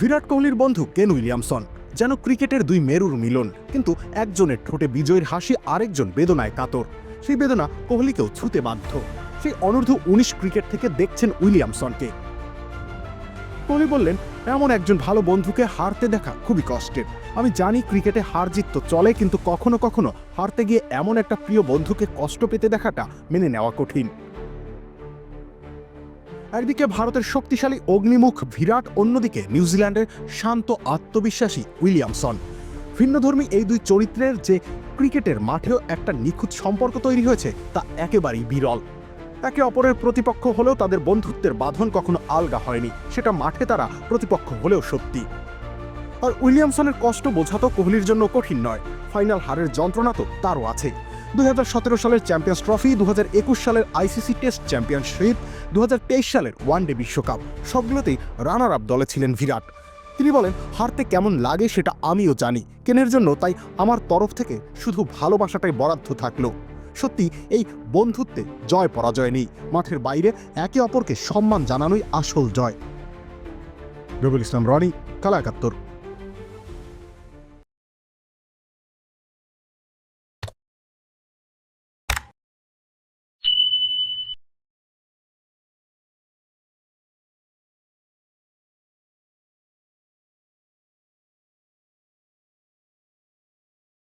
বিরাট কোহলির বন্ধু Kane Williamson? যেন ক্রিকেটের দুই মেরুর মিলন। কিন্তু একজনের ঠোঁটে বিজয়ের হাসি, আরেকজন বেদনায় কাতর। সেই বেদনা কোহলিকেও ছুতে বাধ্য। সেই অনূর্ধ্ব উনিশ ক্রিকেট থেকে দেখছেন উইলিয়ামসনকে। কোহলি বললেন, এমন একজন ভালো বন্ধুকে হারতে দেখা খুবই কষ্টের। আমি জানি ক্রিকেটে হার জিত তো চলে, কিন্তু কখনো কখনো হারতে গিয়ে এমন একটা প্রিয় বন্ধুকে কষ্ট পেতে দেখাটা মেনে নেওয়া কঠিন। একদিকে ভারতের শক্তিশালী অগ্নিমুখ বিরাট, অন্যদিকে নিউজিল্যান্ডের শান্ত আত্মবিশ্বাসী উইলিয়ামসন। ভিন্নধর্মী এই দুই চরিত্রের যে ক্রিকেটের মাঠেও একটা নিখুঁত সম্পর্ক তৈরি হয়েছে, তা একেবারেই বিরল। একে অপরের প্রতিপক্ষ হলেও তাদের বন্ধুত্বের বাঁধন কখনো আলগা হয়নি, সেটা মাঠে তারা প্রতিপক্ষ হলেও সত্যি। আর উইলিয়ামসনের কষ্ট বোঝা তো কোহলির জন্য কঠিন নয়, ফাইনাল হারের যন্ত্রণা তো তারও আছে। দু হাজার সতেরো সালের চ্যাম্পিয়ন্স ট্রফি দু হাজার একুশ সালের আইসিসি টেস্ট চ্যাম্পিয়নশিপ দু সালের ওয়ানডে বিশ্বকাপ। সবগুলোতেই রানার আপ দলে ছিলেন বিরাট। তিনি বলেন, হারতে কেমন লাগে সেটা আমিও জানি। কেনের জন্য তাই আমার তরফ থেকে শুধু ভালোবাসাটাই বরাদ্দ থাকল। সত্যি এই বন্ধুত্বে জয় পরাজয় নেই। মাঠের বাইরে একে অপরকে সম্মান জানানোই আসল জয়। রবিউল ইসলাম, রনি, কালা একাত্তর।